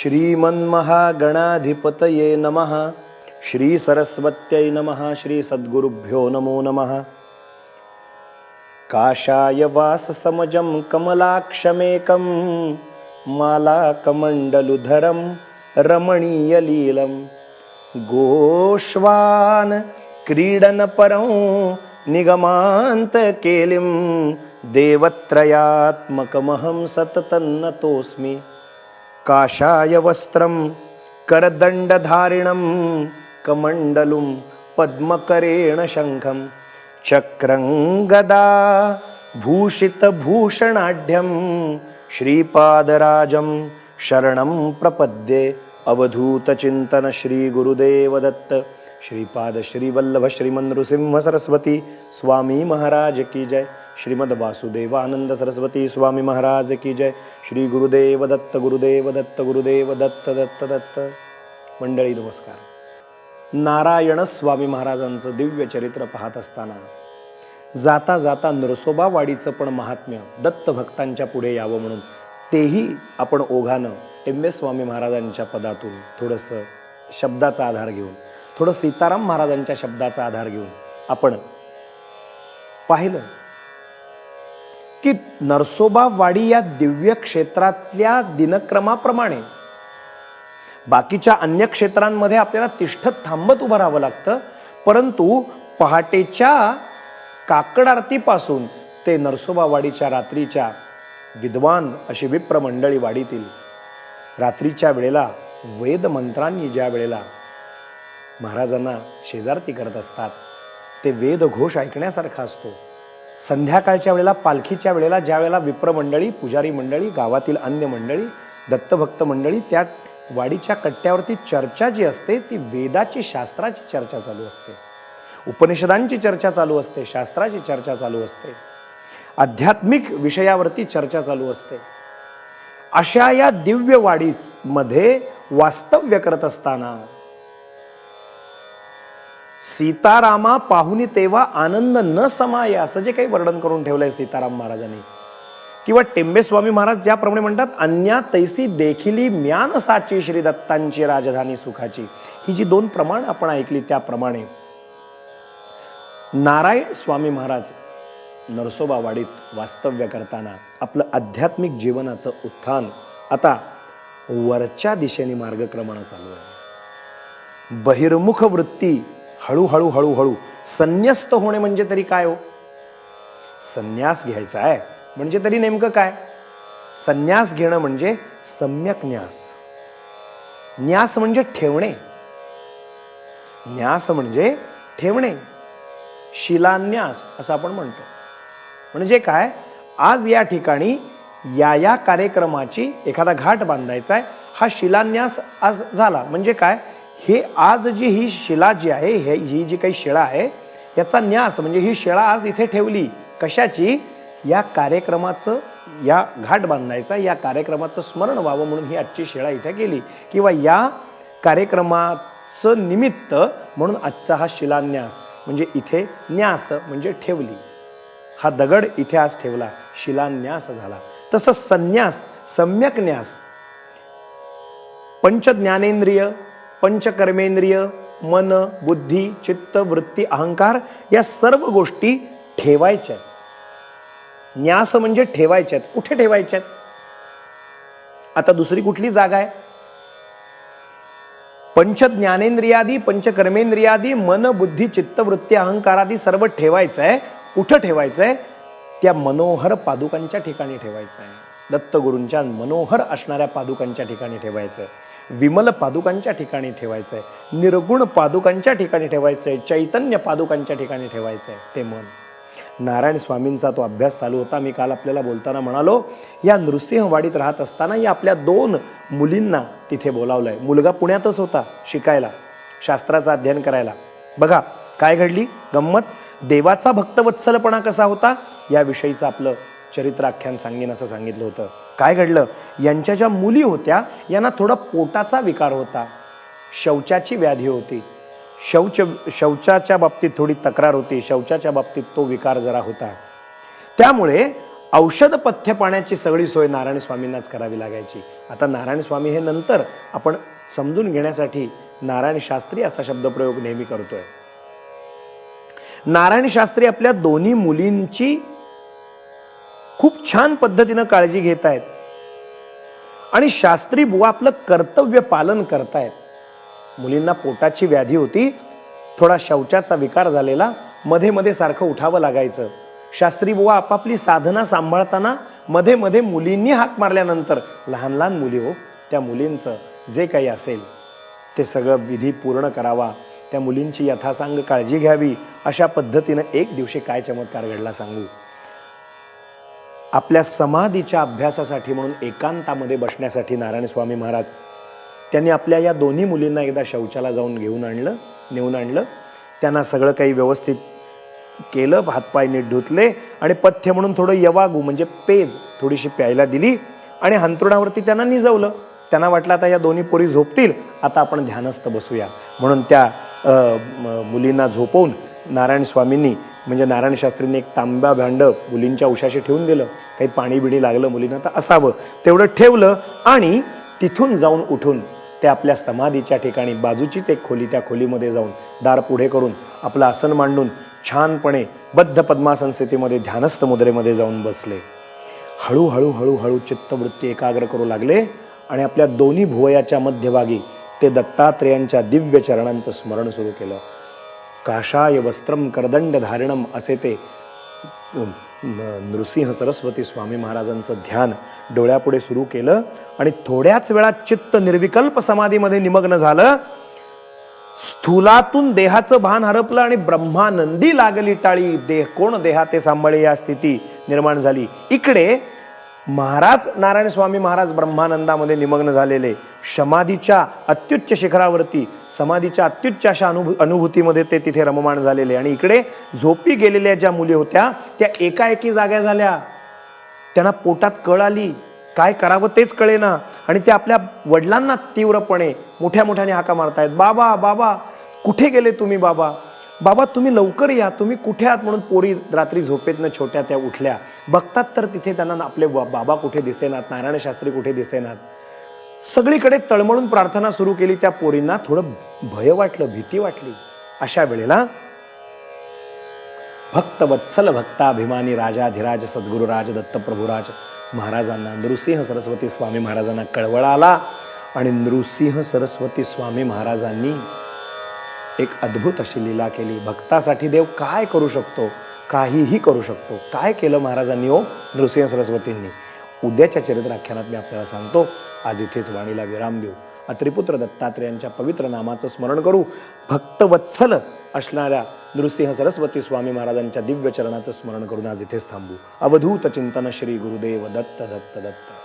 श्रीमन्महागणाधिपतये नमः। श्रीसरस्वत्यै नमः। श्रीसद्गुरुभ्यो नमो नमः। काषाय वाससमजं कमलाक्षमेकं मालाकमण्डलुधरं रमणीयलीलं। गोष्वान् क्रीडनपरं निगमान्तकेलिं देवत्रयात्मकमहं सततं काषाय वस्त्रं करदण्डधारिणं कमण्डलुं पद्मकरेण शङ्खं चक्रं गदा भूषितभूषणाढ्यं श्रीपादराजं शरणं प्रपद्ये अवधूतचिन्तन श्रीगुरुदेवदत्त श्रीपाद श्रीवल्लभ श्रीमनृसिंह सरस्वती स्वामी महाराज की जय श्रीमद वासुदेवानंद सरस्वती स्वामी महाराज की जय। श्री गुरुदेव दत्त गुरुदेव दत्त गुरुदेव दत्त दत्त दत्त। मंडळी नमस्कार। नारायण स्वामी महाराजांचं दिव्य चरित्र पाहत असताना जाता जाता नरसोबावाडीचं पण महात्म्य दत्त भक्तांच्या पुढे यावं म्हणून तेही आपण ओघानं टेंबे स्वामी महाराजांच्या पदातून थोडंसं शब्दाचा आधार घेऊन थोडं सीताराम महाराजांच्या शब्दाचा आधार घेऊन आपण पाहिलं की नरसोबा वाडी या दिव्य क्षेत्रातल्या दिनक्रमाप्रमाणे बाकीच्या अन्य क्षेत्रांमध्ये आपल्याला तिष्ठत थांबत उभं राहावं लागतं परंतु पहाटेच्या काकड आरतीपासून ते नरसोबा वाडीच्या रात्रीच्या विद्वान अशी विप्र मंडळी वाडीतील रात्रीच्या वेळेला वेद मंत्रांनी ज्या वेळेला महाराजांना शेजारती करत असतात ते वेदघोष ऐकण्यासारखा असतो. संध्याकाळच्या वेळेला पालखीच्या वेळेला ज्या वेळेला विप्रमंडळी पुजारी मंडळी गावातील अन्य मंडळी दत्तभक्त मंडळी त्या वाडीच्या कट्ट्यावरती चर्चा जी असते ती वेदाची शास्त्राची चर्चा चालू असते. उपनिषदांची चर्चा चालू असते शास्त्राची चर्चा चालू असते. आध्यात्मिक विषयावरती चर्चा चालू असते. अशा या दिव्य वाडीच मध्ये वास्तव्य करत असताना सीतारामा पाहुनी तेव्हा आनंद न समाय असं जे काही वर्णन करून ठेवलंय सीताराम महाराजांनी. किंवा टेंबे स्वामी महाराज ज्याप्रमाणे म्हणतात अन्या तैसी देखिली म्यान साची श्री दत्तांची राजधानी सुखाची. ही जी दोन प्रमाण आपण ऐकली त्याप्रमाणे नारायण स्वामी महाराज नरसोबावाडीत वास्तव्य करताना आपलं आध्यात्मिक जीवनाचं उत्थान आता वरच्या दिशेने मार्गक्रमण चालू आहे. बहिर्मुख वृत्ती हळूहळू हळूहळू संन्यस्त होणे म्हणजे तरी काय हो? संन्यास घ्यायचा आहे. म्हणजे तरी नेमकं काय? संन्यास घेणं म्हणजे सम्यक न्यास. न्यास म्हणजे ठेवणे. न्यास म्हणजे ठेवणे. शिलान्यास असं आपण म्हणतो. म्हणजे काय? आज या ठिकाणी या या कार्यक्रमाची एखादा घाट बांधायचा आहे. हा शिलान्यास आज झाला. म्हणजे काय? हे आज जी ही शिला जी आहे हे ही जी काही शिळा आहे याचा न्यास म्हणजे ही शिळा आज इथे ठेवली. कशाची? या कार्यक्रमाचं या घाट बांधायचा या कार्यक्रमाचं स्मरण व्हावं म्हणून ही आजची शिळा इथे केली किंवा या कार्यक्रमाचं निमित्त म्हणून आजचा हा शिलान्यास म्हणजे इथे न्यास म्हणजे ठेवली. हा दगड इथे आज ठेवला. शिलान्यास झाला. तसं संन्यास सम्यक न्यास पंचज्ञानेंद्रिय पंचकर्मेंद्रिय मन बुद्धी चित्त वृत्ती अहंकार या सर्व गोष्टी ठेवायच्या न्यास म्हणजे ठेवायच्या आहेत. कुठे ठेवायच्या आहेत? आता दुसरी कुठली जागा आहे? पंच ज्ञानेंद्रियादी पंचकर्मेंद्रियादी मन बुद्धी चित्त वृत्ती अहंकारादी सर्व ठेवायचं आहे. कुठं ठेवायचं आहे? त्या मनोहर पादुकांच्या ठिकाणी ठेवायचं आहे. दत्तगुरूंच्या मनोहर असणाऱ्या पादुकांच्या ठिकाणी ठेवायचं आहे. विमल पादुकांच्या ठिकाणी ठेवायचं आहे निर्गुण पादुकांच्या ठिकाणी ठेवायचं आहे चैतन्य पादुकांच्या ठिकाणी ठेवायचं आहे ते मन नारायण स्वामींचा तो अभ्यास चालू होता. मी काल आपल्याला बोलताना म्हणालो या नृसिंहवाडीत राहत असताना या आपल्या दोन मुलींना तिथे बोलावलंय. मुलगा पुण्यातच होता शिकायला शास्त्राचं अध्ययन करायला. बघा काय घडली? गंमत? देवाचा भक्तवत्सलपणा कसा होता? याविषयीचं आपलं चरित्राख्यान सांगेन असं सांगितलं होतं. काय घडलं? यांच्या ज्या मुली होत्या यांना थोडा पोटाचा विकार होता. शौचाची व्याधी होती. शौच शौचाच्या बाबतीत थोडी तक्रार होती. शौचाच्या बाबतीत तो विकार जरा होता. त्यामुळे औषध पथ्य पाण्याची सगळी सोय नारायण स्वामींनाच करावी लागायची. आता नारायण स्वामी हे नंतर आपण समजून घेण्यासाठी नारायण शास्त्री असा शब्दप्रयोग नेहमी करतोय. नारायण शास्त्री आपल्या दोन्ही मुलींची खूप छान पद्धतीनं काळजी घेत आहेत आणि शास्त्री बुवा आपलं कर्तव्य पालन करतायत. मुलींना पोटाची व्याधी होती थोडा शौचाचा विकार झालेला मध्ये मध्ये सारखं उठावं लागायचं. शास्त्री बुवा आपापली साधना सांभाळताना मध्ये मध्ये मुलींनी हाक मारल्यानंतर लहान लहान मुली हो त्या मुलींचं जे काही असेल ते सगळं विधी पूर्ण करावा त्या मुलींची यथासांग काळजी घ्यावी अशा पद्धतीनं एक दिवशी काय चमत्कार घडला सांगू? आपल्या समाधीच्या अभ्यासासाठी म्हणून एकांतामध्ये बसण्यासाठी नारायण स्वामी महाराज त्यांनी आपल्या या दोन्ही मुलींना एकदा शौचाला जाऊन घेऊन आणलं नेऊन आणलं. त्यांना सगळं काही व्यवस्थित केलं हातपाय नीट धुतले आणि पथ्य म्हणून थोडं यवागू म्हणजे पेज थोडीशी प्यायला दिली आणि हंतरुणावरती त्यांना निजवलं. त्यांना वाटलं आता या दोन्ही पोरी झोपतील आता आपण ध्यानस्थ बसूया. म्हणून त्या मुलींना झोपवून नारायण स्वामींनी म्हणजे नारायण शास्त्रींनी एक तांब्या भांड मुलींच्या उशाशी ठेवून दिलं. काही पाणी बिणी लागलं मुलींना तर असावं. तेवढं ठेवलं आणि तिथून जाऊन उठून ते आपल्या समाधीच्या ठिकाणी बाजूचीच एक खोली त्या खोलीमध्ये जाऊन दार पुढे करून आपलं आसन मांडून छानपणे बद्ध पद्मासन स्थितीमध्ये ध्यानस्थ मुद्रेमध्ये जाऊन बसले. हळूहळू हळूहळू चित्तवृत्ती एकाग्र करू लागले आणि आपल्या दोन्ही भुवयाच्या मध्यभागी ते दत्तात्रेयांच्या दिव्य चरणांचं स्मरण सुरू केलं. काशाय वस्त्रम करदंड धारणम असे ते नृसिंह सरस्वती स्वामी महाराजांचं ध्यान डोळ्यापुढे सुरू केलं आणि थोड्याच वेळात चित्त निर्विकल्प समाधीमध्ये निमग्न झालं. स्थूलातून देहाचं भान हरपलं आणि ब्रह्मानंदी लागली टाळी. देह कोण देहा ते सांभाळे या स्थिती निर्माण झाली. इकडे महाराज नारायण स्वामी महाराज ब्रह्मानंदामध्ये निमग्न झालेले समाधीच्या अत्युच्च शिखरावरती समाधीच्या अत्युच्च अशा अनुभू अनुभूतीमध्ये ते तिथे रममाण झालेले. आणि इकडे झोपी गेलेल्या ज्या मुली होत्या त्या एकाएकी जाग्या झाल्या. त्यांना पोटात कळ आली. काय करावं तेच कळेना. आणि ते आपल्या वडिलांना तीव्रपणे मोठ्या मोठ्याने हाका मारतायत. बाबा बाबा कुठे गेले तुम्ही बाबा? बाबा तुम्ही लवकर या. तुम्ही कुठे आहात म्हणून पोरी रात्री झोपेतनं छोट्या त्या उठल्या. बघतात तर तिथे त्यांना आपले बा- बाबा कुठे दिसेनात? नारायण शास्त्री कुठे दिसेनात? सगळीकडे तळमळून प्रार्थना सुरू केली. त्या पोरींना थोडं भय वाटलं भीती वाटली. अशा वेळेला भक्त वत्सल भक्ताभिमानी राजाधिराज सद्गुरुराज दत्तप्रभुराज महाराजांना नृसिंह सरस्वती स्वामी महाराजांना कळवळा आला आणि नृसिंह सरस्वती स्वामी महाराजांनी एक अद्भुत अशी लीला केली. भक्तासाठी देव काय करू शकतो? काहीही करू शकतो. काय केलं महाराजांनी हो? नृसिंह सरस्वतींनी. उद्याच्या चरित्राख्यानात मी आपल्याला सांगतो आज इथेच वाणीला विराम देऊ. अत्रिपुत्र दत्तात्रेयांच्या पवित्र नामाचं स्मरण करू. भक्तवत्सल असणाऱ्या नृसिंह सरस्वती स्वामी महाराजांच्या दिव्य चरणाचं स्मरण करून आज इथेच थांबू. अवधूत चिंतन श्री गुरुदेव दत्त दत्त दत्त.